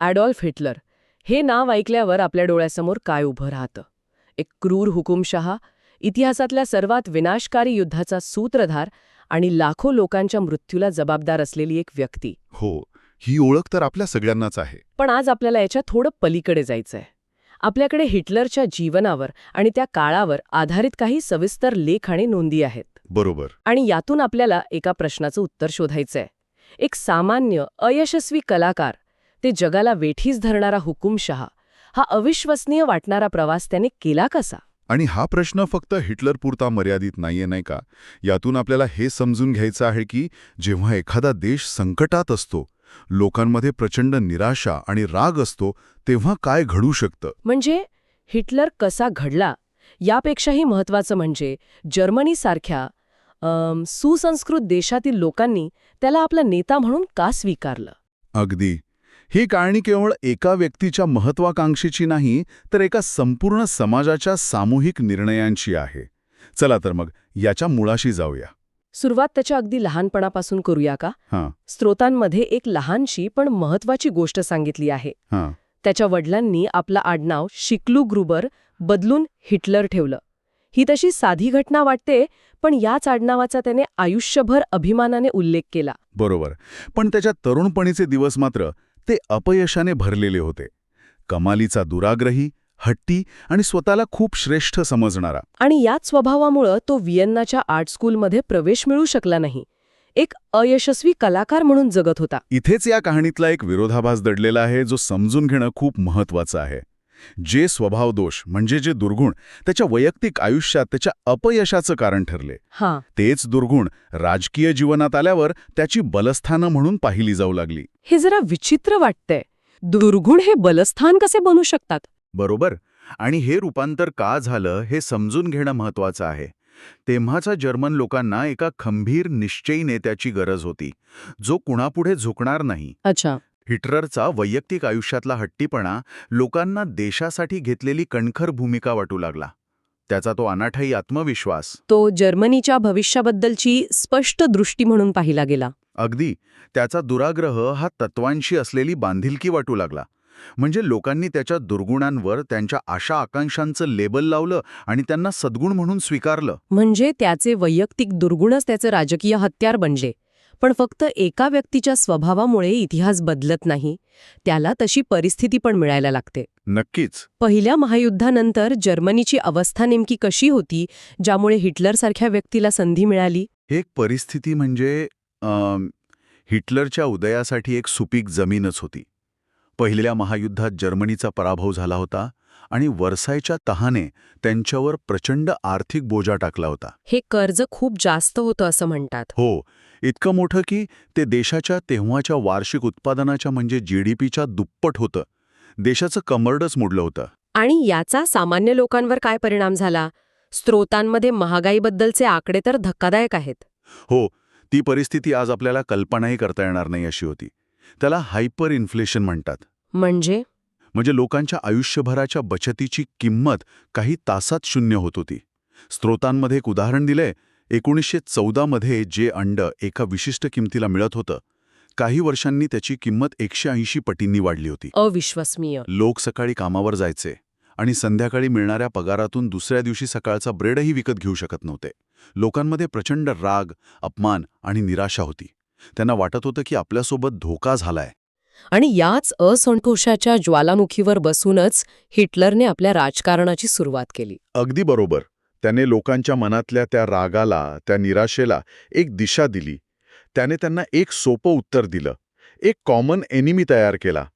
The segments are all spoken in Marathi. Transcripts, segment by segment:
Adolf Hitler. हे नाव ऐकल्यावर आपल्या डोळ्यासमोर काय उभं राहतं? एक क्रूर हुकुमशहा इतिहासातल्या सर्वात विनाशकारी युद्धाचा सूत्रधार आणि लाखो लोकांच्या मृत्यूला जबाबदार असलेली एक व्यक्ती. हो ही ओळख तर आपल्या सगळ्यांनाच आहे. पण आज आपल्याला याच्या थोडं पलीकडे जायचंय. आपल्याकडे हिटलरच्या जीवनावर आणि त्या काळावर आधारित काही सविस्तर लेख आणि नोंदी आहेत. बरोबर. आणि यातून आपल्याला एका प्रश्नाचं उत्तर शोधायचंय. एक सामान्य अयशस्वी कलाकार ते जगाला वेठीस धरणारा हुकुमशहा. हा अविश्वसनीय वाटणारा प्रवास त्याने केला कसा? आणि हा प्रश्न फक्त हिटलरपुरता मर्यादित नाहीये नाही का? यातून आपल्याला हे समजून घ्यायचं आहे की जेव्हा एखादा देश संकटात असतो लोकांमध्ये प्रचंड निराशा आणि राग असतो तेव्हा काय घडू शकतं? म्हणजे हिटलर कसा घडला? यापेक्षाही महत्वाचं म्हणजे जर्मनीसारख्या सुसंस्कृत देशातील लोकांनी त्याला आपला नेता म्हणून का स्वीकारलं? अगदी. ही कहाणी केवळ एका व्यक्तीच्या महत्वाकांक्षेची नाही तर एका संपूर्ण समाजाच्या सामूहिक निर्णयांची आहे. चला तर मग याच्या मुळाशी जाऊया. सुरुवात त्याच्या अगदी लहानपणापासून करूया का? हां. स्रोतांमध्ये एक लहानशी पण महत्वाची गोष्ट सांगितली आहे. हां. त्याच्या वडिलांनी आपलं आडनाव शिकलू ग्रुबर बदलून हिटलर ठेवलं. ही तशी साधी घटना वाटते पण याच आडनावाचा त्याने आयुष्यभर अभिमानाने उल्लेख केला. बरोबर. पण त्याच्या तरुणपणीचे दिवस मात्र ते अपयशाने भरलेले होते. कमालीचा दुराग्रही हट्टी आणि स्वतःला खूप श्रेष्ठ समजणारा. आणि याच स्वभावामुळं तो वियन्नाच्या आर्ट स्कूलमध्ये प्रवेश मिळू शकला नाही. एक अयशस्वी कलाकार म्हणून जगत होता. इथेच या कहाणीतला एक विरोधाभास दडलेला आहे जो समजून घेणं खूप महत्वाचं आहे. जे स्वभावदोष म्हणजे जे दुर्गुण त्याच्या वैयक्तिक आयुष्यात त्याच्या अपयशाचं कारण ठरले. हां. तेच दुर्गुण राजकीय जीवनात आल्यावर त्याची बलस्थानं म्हणून पाहिली जाऊ लागली. हे जरा विचित्र वाटतंय. दुर्गुण हे बलस्थान कसे बनू शकतात? बरोबर. आणि हे रूपांतर का झालं हे समजून घेणं महत्वाचं आहे. तेव्हाचा जर्मन लोकांना एका खंभीर निश्चयी नेत्याची गरज होती जो कुणापुढे झुकणार नाही. अच्छा. हिटलरचा वैयक्तिक आयुष्यातला हट्टीपणा लोकांना देशासाठी घेतलेली कणखर भूमिका वाटू लागला. त्याचा तो अनाठाई आत्मविश्वास. तो जर्मनीच्या भविष्याबद्दलची स्पष्ट दृष्टी म्हणून पाहिला गेला. अगदी त्याचा दुराग्रह हा तत्वांशी असलेली बांधिलकी वाटू लागला. म्हणजे लोकांनी त्याच्या दुर्गुणांवर त्यांच्या आशा आकांक्षांचं लेबल लावलं आणि त्यांना सद्गुण म्हणून स्वीकारलं. म्हणजे त्याचे वैयक्तिक दुर्गुणच त्याचं राजकीय हत्यार बनले. पण फक्त एका व्यक्तीच्या स्वभावामुळे इतिहास बदलत नाही त्याला तशी परिस्थिती पण मिळायला लागते. नक्कीच. पहिल्या महायुद्धानंतर जर्मनीची अवस्था नेमकी कशी होती ज्यामुळे हिटलरसारख्या व्यक्तीला संधी मिळाली? एक परिस्थिती म्हणजे हिटलरच्या उदयासाठी एक सुपीक जमीनच होती. पहिल्या महायुद्धात जर्मनीचा पराभव झाला होता आणि वर्सायच्या तहाने त्यांच्यावर प्रचंड आर्थिक बोजा टाकला होता. हे कर्ज खूप जास्त होतं असं म्हणतात. हो इतकं मोठं की ते देशाच्या तेव्हाच्या वार्षिक उत्पादनाच्या म्हणजे जीडीपीच्या दुप्पट होतं. देशाचं कमरडच मोडलं होतं. आणि याचा सामान्य लोकांवर काय परिणाम झाला? स्त्रोतांमध्ये महागाईबद्दलचे आकडे तर धक्कादायक आहेत. हो ती परिस्थिती आज आपल्याला कल्पनाही करता येणार नाही अशी होती. त्याला हायपर इन्फ्लेशन म्हणतात. म्हणजे? म्हणजे लोकांच्या आयुष्यभराच्या बचतीची किंमत काही तासात शून्य होत होती. स्त्रोतांमध्ये एक उदाहरण दिलंय एकोणीसशे चौदामध्ये जे अंड एका विशिष्ट किमतीला मिळत होतं काही वर्षांनी त्याची किंमत एकशे ऐंशी पटींनी वाढली होती. अविश्वसनीय. लोक सकाळी कामावर जायचे आणि संध्याकाळी मिळणाऱ्या पगारातून दुसऱ्या दिवशी सकाळचा ब्रेडही विकत घेऊ शकत नव्हते. लोकांमध्ये प्रचंड राग अपमान आणि निराशा होती. त्यांना वाटत होतं की आपल्यासोबत धोका झालाय. आणि याच असंतोषाच्या ज्वालामुखीवर बसूनच हिटलरने आपल्या राजकारणाची सुरुवात केली. अगदी बरोबर. त्याने लोकांच्या मनातल्या त्या रागाला त्या निराशेला एक दिशा दिली. त्याने त्यांना एक सोपं उत्तर दिलं. एक कॉमन एनिमी तयार केला.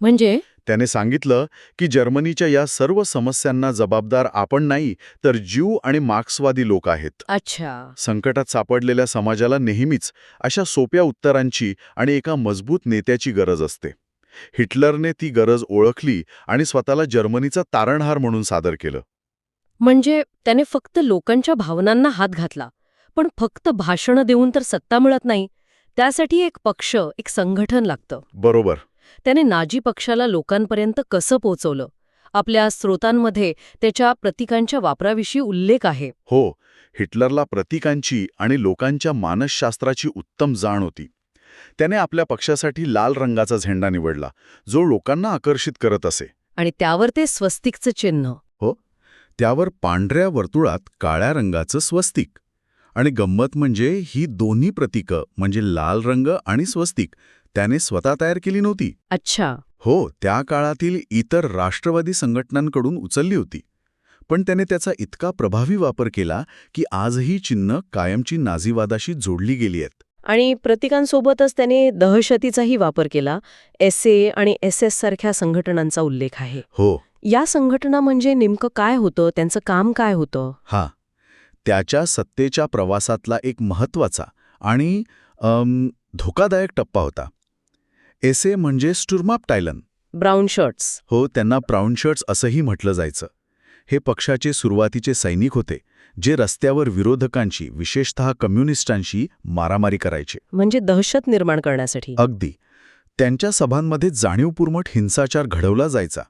म्हणजे? त्याने सांगितलं की जर्मनीच्या या सर्व समस्यांना जबाबदार आपण नाही तर ज्यू आणि मार्क्सवादी लोक आहेत. अच्छा. संकटात सापडलेल्या समाजाला नेहमीच अशा सोप्या उत्तरांची आणि एका मजबूत नेत्याची गरज असते. हिटलरने ती गरज ओळखली आणि स्वतःला जर्मनीचा तारणहार म्हणून सादर केलं. म्हणजे त्याने फक्त लोकांच्या भावनांना हात घातला. पण फक्त भाषणं देऊन तर सत्ता मिळत नाही त्यासाठी एक पक्ष एक संघटन लागतं. बरोबर. त्याने नाजी पक्षाला लोकांपर्यंत कसं पोचवलं? आपल्या स्रोतांमध्ये त्याच्या प्रतीकांच्या वापराविषयी उल्लेख आहे. हो हिटलरला प्रतीकांची आणि लोकांच्या मानसशास्त्राची उत्तम जाण होती. त्याने आपल्या पक्षासाठी लाल रंगाचा झेंडा निवडला जो लोकांना आकर्षित करत असे. आणि त्यावर ते स्वस्तिकचं चिन्ह. त्यावर पांढऱ्या वर्तुळात काळ्या रंगाचं स्वस्तिक. आणि गंमत म्हणजे ही दोन्ही प्रतीकं म्हणजे लाल रंग आणि स्वस्तिक त्याने स्वतः तयार केली नव्हती. अच्छा. हो त्या काळातील इतर राष्ट्रवादी संघटनांकडून उचलली होती. पण त्याने त्याचा इतका प्रभावी वापर केला की आजही चिन्ह कायमची नाझीवादाशी जोडली गेली आहेत. आणि प्रतिकांसोबतच त्याने दहशतीचाही वापर केला. एस ए आणि एस एस सारख्या संघटनांचा उल्लेख आहे. हो. या संघटना म्हणजे नेमकं काय होतं? त्यांचं काम काय होतं? हा. त्याच्या सत्तेच्या प्रवासातला एक महत्त्वाचा आणि धोकादायक टप्पा होता. एसे म्हणजे स्टुर्माप टायलन ब्राऊन शर्ट्स. हो त्यांना ब्राऊन शर्ट्स असंही म्हटलं जायचं. हे पक्षाचे सुरुवातीचे सैनिक होते जे रस्त्यावर विरोधकांशी विशेषतः कम्युनिस्टांशी मारामारी करायचे. म्हणजे दहशत निर्माण करण्यासाठी. अगदी. त्यांच्या सभांमध्ये जाणीवपूर्वक हिंसाचार घडवला जायचा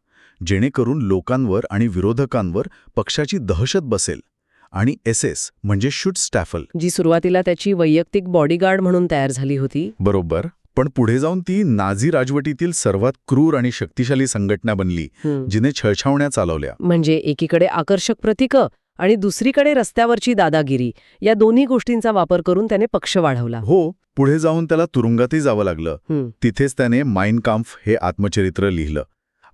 जेणेकरून लोकांवर आणि विरोधकांवर पक्षाची दहशत बसेल. आणि एस एस म्हणजे शूट स्टॅफल. जी सुरुवातीला त्याची वैयक्तिक बॉडीगार्ड म्हणून तयार झाली होती. बरोबर. पण पुढे जाऊन ती नाझी राजवटीतील सर्वात क्रूर आणि शक्तिशाली संघटना बनली. जिने छळछावण्या चालवल्या. म्हणजे एकीकडे आकर्षक प्रतीकं आणि दुसरीकडे रस्त्यावरची दादागिरी या दोन्ही गोष्टींचा वापर करून त्याने पक्ष वाढवला. हो पुढे जाऊन त्याला तुरुंगातही जावं लागलं. तिथेच त्याने माइन काम्फ हे आत्मचरित्र लिहिलं.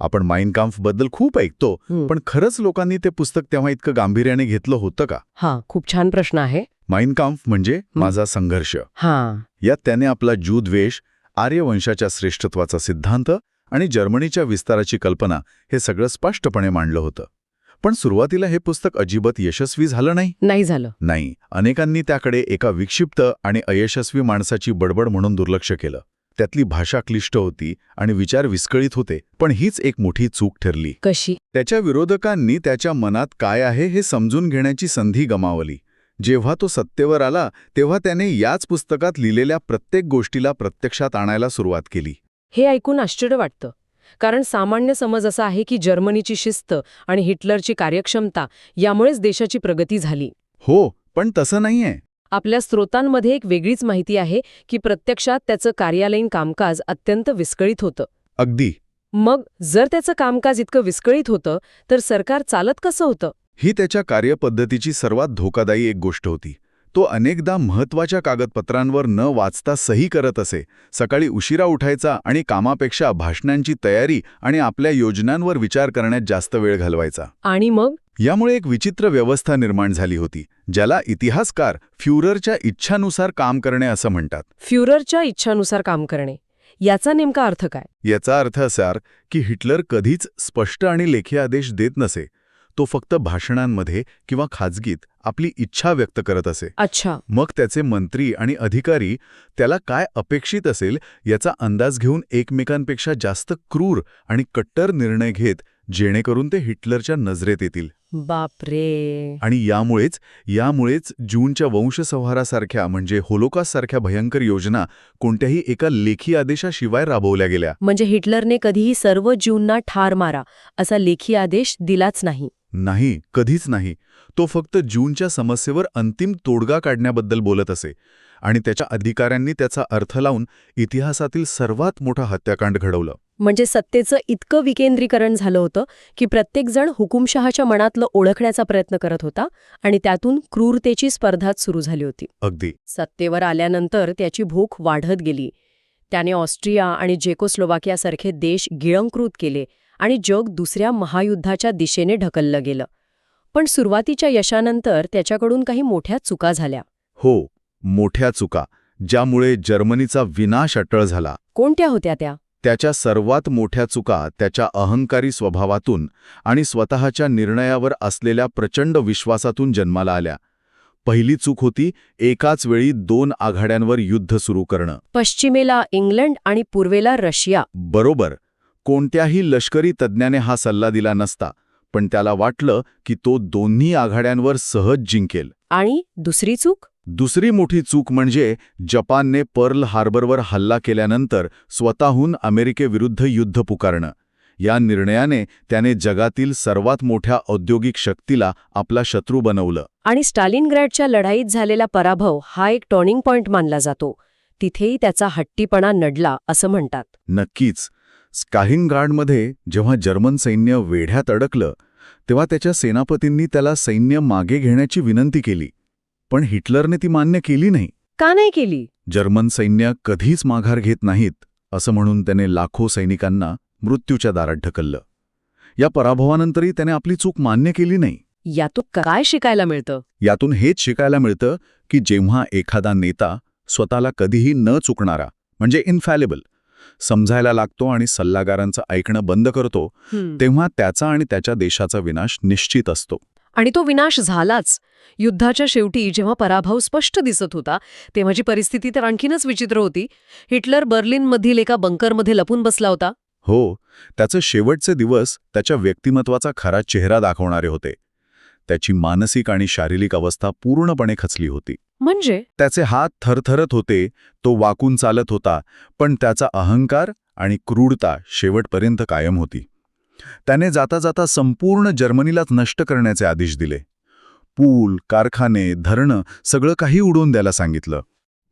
आपण माइन काम्फबद्दल खूप ऐकतो. पण खरंच लोकांनी ते पुस्तक तेव्हा इतकं गांभीर्याने घेतलं होतं का? हा खूप छान प्रश्न आहे. माइन काम्फ म्हणजे माझा संघर्ष. हा. यात त्याने आपला ज्यूद्वेष आर्यवंशाच्या श्रेष्ठत्वाचा सिद्धांत आणि जर्मनीच्या विस्ताराची कल्पना हे सगळं स्पष्टपणे मांडलं होतं. पण सुरुवातीला हे पुस्तक अजिबात यशस्वी झालं नाही? नाही झालं. नाही. अनेकांनी त्याकडे एका विक्षिप्त आणि अयशस्वी माणसाची बडबड म्हणून दुर्लक्ष केलं. त्यातली भाषा क्लिष्ट होती आणि विचार विस्कळीत होते पण हीच एक मोठी चूक ठरली. कशी? त्याच्या विरोधकांनी त्याच्या मनात काय आहे हे समजून घेण्याची संधी गमावली. जेव्हा तो सत्तेवर आला तेव्हा त्याने याच पुस्तकात लिहिलेल्या प्रत्येक गोष्टीला प्रत्यक्षात आणायला सुरुवात केली. हे ऐकून आश्चर्य वाटतं. कारण सामान्य समज असा आहे की जर्मनीची शिस्त आणि हिटलरची कार्यक्षमता यामुळेच देशाची प्रगती झाली. हो पण तसं नाहीये. आपल्या स्रोतांमध्ये एक वेगळीच माहिती आहे की प्रत्यक्षात त्याचं कार्यालयीन कामकाज अत्यंत विस्कळीत होतं. अगदी. मग जर त्याचं कामकाज इतकं विस्कळीत होतं तर सरकार चालत कसं होतं? ही त्याच्या कार्यपद्धतीची सर्वात धोकादायी एक गोष्ट होती. तो अनेकदा महत्त्वाच्या कागदपत्रांवर न वाचता सही करत असे सकाळी उशिरा उठायचा आणि कामापेक्षा भाषणांची तयारी आणि आपल्या योजनांवर विचार करण्यात जास्त वेळ घालवायचा. आणि मग? यामुळे एक विचित्र व्यवस्था निर्माण झाली होती ज्याला इतिहासकार फ्युररच्या इच्छानुसार काम करणे असं म्हणतात. फ्युररच्या इच्छानुसार काम करणे. याचा नेमका अर्थ काय? याचा अर्थ असा की हिटलर कधीच स्पष्ट आणि लेखी आदेश देत नसे तो फक्त भाषणांमध्ये किंवा खाजगीत आपली इच्छा व्यक्त करत असे. अच्छा. मग त्याचे मंत्री आणि अधिकारी त्याला काय अपेक्षित असेल याचा अंदाज घेऊन एकमेकांपेक्षा जास्त क्रूर आणि कट्टर निर्णय घेत जेणेकरून ते हिटलरच्या नजरेत येतील. बापरे. आणि यामुळेच यामुळेच जूनच्या वंशसंहारासारख्या म्हणजे होलोकासारख्या भयंकर योजना कोणत्याही एका लेखी आदेशाशिवाय राबवल्या गेल्या. म्हणजे हिटलरने कधीही सर्व ज्यूंना ठार मारा असा लेखी आदेश दिलाच नाही. नाही कधीच नाही. तो फक्त जूनच्या समस्येवर अंतिम तोडगा काढण्याबद्दल बोलत असे आणि त्याच्या अधिकाऱ्यांनी त्याचा अर्थ लावून इतिहासातील सर्वात मोठा हत्याकांड घडवलं. म्हणजे सत्तेचं इतकं विकेंद्रीकरण झालं होतं की प्रत्येकजण हुकुमशहाच्या मनातलं ओळखण्याचा प्रयत्न करत होता आणि त्यातून क्रूरतेची स्पर्धाच सुरू झाली होती. अगदी. सत्तेवर आल्यानंतर त्याची भूक वाढत गेली. त्याने ऑस्ट्रिया आणि जेकोस्लोवाकियासारखे देश गिळंकृत केले आणि जग दुसऱ्या महायुद्धाच्या दिशेने ढकललं गेलं. पण सुरुवातीच्या यशानंतर त्याच्याकडून काही मोठ्या चुका झाल्या. हो मोठ्या चुका ज्यामुळे जर्मनीचा विनाश अटळ झाला. कोणत्या होत्या त्या? त्याच्या सर्वात मोठ्या चुका त्याच्या अहंकारी स्वभावातून आणि स्वतःच्या निर्णयावर असलेल्या प्रचंड विश्वासातून जन्माला आल्या. पहिली चूक होती एकाच वेळी दोन आघाड्यांवर युद्ध सुरू करणं. पश्चिमेला इंग्लंड आणि पूर्वेला रशिया. बरोबर कोणत्याही लष्करी तज्ज्ञाने हा सल्ला दिला नसता पण त्याला वाटलं की तो दोन्ही आघाड्यांवर सहज जिंकेल. आणि दुसरी चूक? दुसरी मोठी चूक म्हणजे जपानने पर्ल हार्बरवर हल्ला केल्यानंतर स्वतःहून अमेरिकेविरुद्ध युद्ध पुकारणं. या निर्णयाने त्याने जगातील सर्वात मोठ्या औद्योगिक शक्तीला आपला शत्रू बनवलं. आणि स्टालिनग्रॅडच्या लढाईत झालेला पराभव हा एक टर्निंग पॉइंट मानला जातो. तिथेही त्याचा हट्टीपणा नडला असं म्हणतात. नक्कीच. स्काहिंगार्डमध्ये जेव्हा जर्मन सैन्य वेढ्यात अडकलं तेव्हा त्याच्या सेनापतींनी त्याला सैन्य मागे घेण्याची विनंती केली. पण हिटलरने ती मान्य केली नाही. का नाही केली? जर्मन सैन्य कधीच माघार घेत नाहीत असं म्हणून त्याने लाखो सैनिकांना मृत्यूच्या दारात ढकललं. या पराभवानंतरही त्याने आपली चूक मान्य केली नाही. यातून काय शिकायला मिळतं? यातून हेच शिकायला मिळतं की जेव्हा एखादा नेता स्वतःला कधीही न चुकणारा म्हणजे इन्फॅलेबल समजायला लागतो आणि सल्लागारांचं ऐकणं बंद करतो तेव्हा त्याचा आणि त्याच्या देशाचा विनाश निश्चित असतो. आणि तो विनाश झालाच. युद्धाच्या शेवटी जेव्हा पराभव स्पष्ट दिसत होता तेव्हाची परिस्थिती तर आणखीनच विचित्र होती. हिटलर बर्लिनमधील एका बंकरमध्ये लपून बसला होता. हो त्याचे शेवटचे दिवस त्याच्या व्यक्तिमत्वाचा खरा चेहरा दाखवणारे होते. त्याची मानसिक आणि शारीरिक अवस्था पूर्णपणे खचली होती. म्हणजे? त्याचे हात थरथरत होते तो वाकून चालत होता पण त्याचा अहंकार आणि क्रूरता शेवटपर्यंत कायम होती. त्याने जाता जाता संपूर्ण जर्मनीलाच नष्ट करण्याचे आदेश दिले. पूल कारखाने धरणं सगळं काही उडवून द्यायला सांगितलं.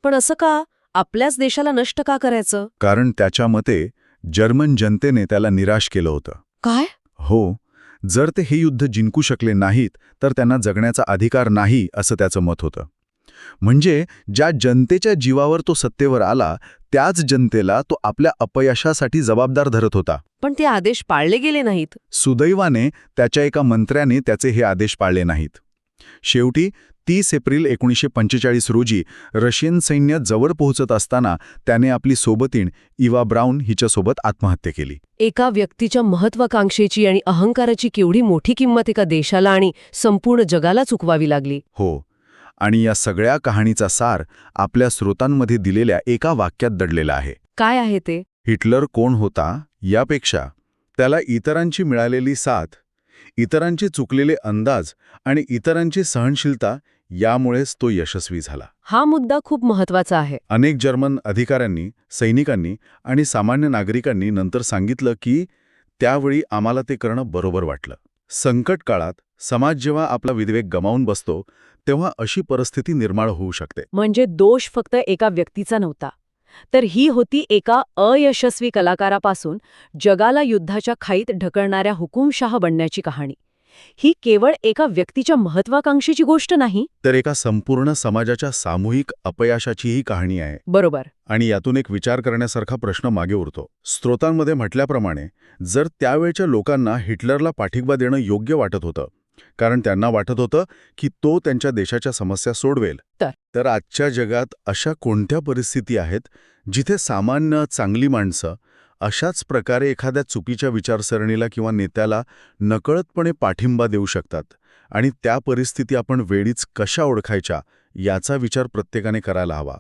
पण असं का? आपल्याच देशाला नष्ट का करायचं? कारण त्याच्या मते जर्मन जनतेने त्याला निराश केलं होतं. काय? हो जर ते हे युद्ध जिंकू शकले नाहीत तर त्यांना जगण्याचा अधिकार नाही असं त्याचं मत होतं. म्हणजे ज्या जनतेच्या जीवावर तो सत्तेवर आला त्याच जनतेला तो आपल्या अपयशासाठी जबाबदार धरत होता. पण ते आदेश पाळले गेले नाहीत. सुदैवाने त्याच्या एका मंत्र्याने त्याचे हे आदेश पाळले नाहीत. शेवटी तीस एप्रिल एकोणीसशे पंचेचाळीस रोजी रशियन सैन्य जवळ पोहोचत असताना त्याने आपली सोबतीण इवा ब्राऊन हिच्यासोबत आत्महत्या केली. एका व्यक्तीच्या महत्वाकांक्षेची आणि अहंकाराची केवढी मोठी किंमत एका देशाला आणि संपूर्ण जगाला चुकवावी लागली. हो आणि या सगळ्या कहाणीचा सार आपल्या स्रोतांमध्ये दिलेल्या एका वाक्यात दडलेला आहे. काय आहे ते? हिटलर कोण होता यापेक्षा त्याला इतरांची मिळालेली साथ इतरांचे चुकलेले अंदाज आणि इतरांची सहनशीलता यामुळेच तो यशस्वी झाला. हा मुद्दा खूप महत्त्वाचा आहे. अनेक जर्मन अधिकाऱ्यांनी सैनिकांनी आणि सामान्य नागरिकांनी नंतर सांगितलं की त्यावेळी आम्हाला ते करणं बरोबर वाटलं. संकट काळात समाज जेव्हा आपला विवेक गमावून बसतो तेव्हा अशी परिस्थिती निर्माण होऊ शकते. म्हणजे दोष फक्त एका व्यक्तीचा नव्हता. तर ही होती एका अयशस्वी कलाकारापासून जगाला युद्धाच्या खाईत ढकलणाऱ्या हुकुमशाह बनण्याची कहाणी. ही केवळ एका व्यक्तीच्या महत्वाकांक्षेची गोष्ट नाही. तर एका संपूर्ण समाजाच्या सामूहिक अपयशाचीही कहाणी आहे. बरोबर. आणि यातून एक विचार करण्यासारखा प्रश्न मागे उरतो. स्रोतांमध्ये म्हटल्याप्रमाणे जर त्यावेळच्या लोकांना हिटलरला पाठिंबा देणं योग्य वाटत होतं कारण त्यांना वाटत होतं की तो त्यांच्या देशाच्या समस्या सोडवेल तर? तर आजच्या जगात अशा कोणत्या परिस्थिती आहेत जिथे सामान्य चांगली माणसं अशाच प्रकारे एखाद्या चुकीच्या विचारसरणीला किंवा नेत्याला नकळतपणे पाठिंबा देऊ शकतात. आणि त्या परिस्थिती आपण वेळीच कशा ओळखायच्या याचा विचार प्रत्येकाने करायला हवा.